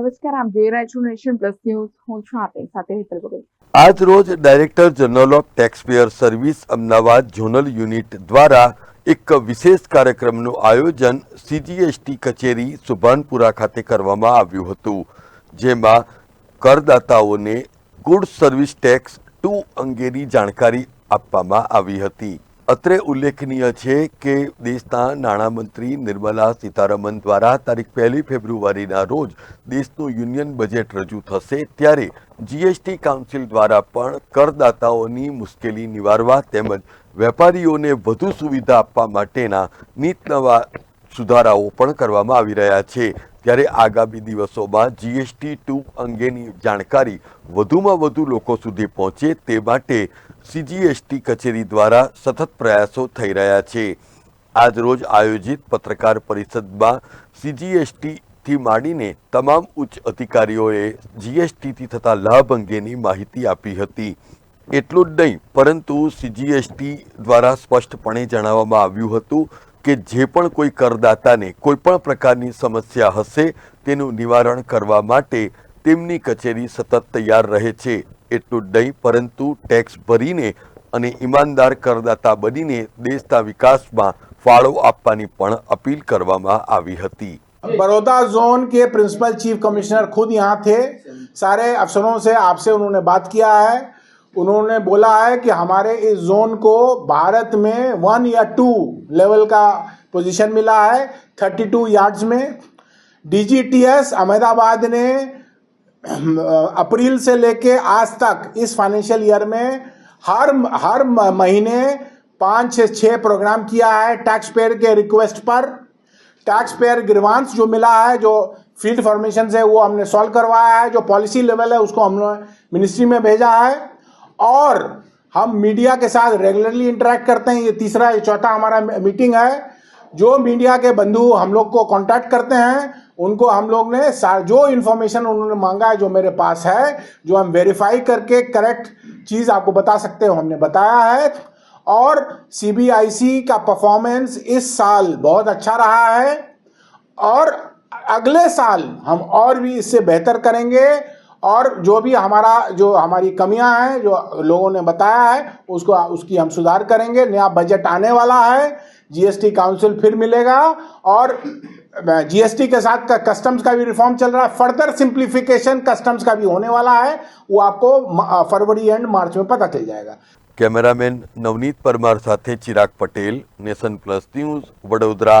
નમસ્કાર આપ જોઈ નેશન પ્લસ ન્યૂઝ હું છું આપની સાથે હેતલ ગોગોઈ આજ રોજ director general of taxpayer service Ahmedabad zonal unit દ્વારા એક વિશેષ કાર્યક્રમનું આયોજન સીજીએસટી કચેરી સુભાનપુરા ખાતે કરવામાં આવ્યું હતું જેમાં કરદાતાઓને ગુડ સર્વિસ ટેક્સ ટુ અંગેની જાણકારી આપવામાં આવી હતી અત્રે ઉલ્લેખનીય છે કે દેશના નાણામંત્રી નિર્મલા સીતારમણ દ્વારા તારીખ પહેલી ફેબ્રુઆરીના રોજ દેશનું યુનિયન બજેટ રજૂ થશે ત્યારે જીએસટી કાઉન્સિલ દ્વારા પણ કરદાતાઓની મુશ્કેલી નિવારવા તેમજ વેપારીઓને વધુ સુવિધા આપવા માટેના નીત નવા સુધારાઓ પણ કરવામાં આવી રહ્યા છે ત્યારે આગામી દિવસોમાં જીએસટી ટુ અંગેની જાણકારી વધુમાં વધુ લોકો સુધી પહોંચે તે માટે સીજીએસટી કચેરી દ્વારા સતત પ્રયાસો થઈ રહ્યા છે આજરોજ આયોજિત પત્રકાર પરિષદમાં સીજીએસટીથી માંડીને તમામ ઉચ્ચ અધિકારીઓએ જીએસટીથી થતા લાભ અંગેની માહિતી આપી હતી એટલું જ નહીં પરંતુ સીજીએસટી દ્વારા સ્પષ્ટપણે જણાવવામાં આવ્યું હતું કે જે પણ કોઈ કરદાતાને કોઈ પણ પ્રકારની સમસ્યા હશે તેનું નિવારણ કરવા માટે તેમની કચેરી સતત તૈયાર રહે છે એટલું નહીં પરંતુ ટેક્સ ભરીને અને ઈમાનદાર કરદાતા બનીને દેશના વિકાસમાં ફાળો આપવાની પણ અપીલ કરવામાં આવી હતી બરોદા ઝોન કે પ્રિન્સિપલ ચીફ કમિશનર ખુદ यहाँ थे सारे अफसरों से आपसे उन्होंने बात किया है उन्होंने बोला है कि हमारे इस जोन को भारत में वन या टू लेवल का पोजीशन मिला है 32 यार्ड्स में डीजीटीएस अहमदाबाद ने अप्रैल से लेके आज तक इस फाइनेंशियल ईयर में हर हर महीने पाँच से छः प्रोग्राम किया है टैक्स पेयर के रिक्वेस्ट पर टैक्स पेयर ग्रीवांस जो मिला है जो फील्ड फॉर्मेशन से वो हमने सॉल्व करवाया है जो पॉलिसी लेवल है उसको हमने मिनिस्ट्री में भेजा है और हम मीडिया के साथ रेगुलरली इंटरेक्ट करते हैं ये तीसरा ये चौथा हमारा मीटिंग है जो मीडिया के बंधु हम लोग को कांटेक्ट करते हैं उनको हम लोग ने जो इन्फॉर्मेशन उन्होंने मांगा है जो मेरे पास है जो हम वेरीफाई करके करेक्ट चीज़ आपको बता सकते हो हमने बताया है और सी का परफॉर्मेंस इस साल बहुत अच्छा रहा है और अगले साल हम और भी इससे बेहतर करेंगे और जो भी हमारा जो हमारी कमियां हैं जो लोगों ने बताया है उसको उसकी हम सुधार करेंगे नया बजट आने वाला है जीएसटी काउंसिल फिर मिलेगा और जीएसटी के साथ का कस्टम्स का भी रिफॉर्म चल रहा है फर्दर सिंप्लीफिकेशन कस्टम्स का भी होने वाला है वो आपको फरवरी एंड मार्च में पता चल जाएगा कैमरामैन नवनीत परमार साथे Chirag Patel Nation Plus News Vadodara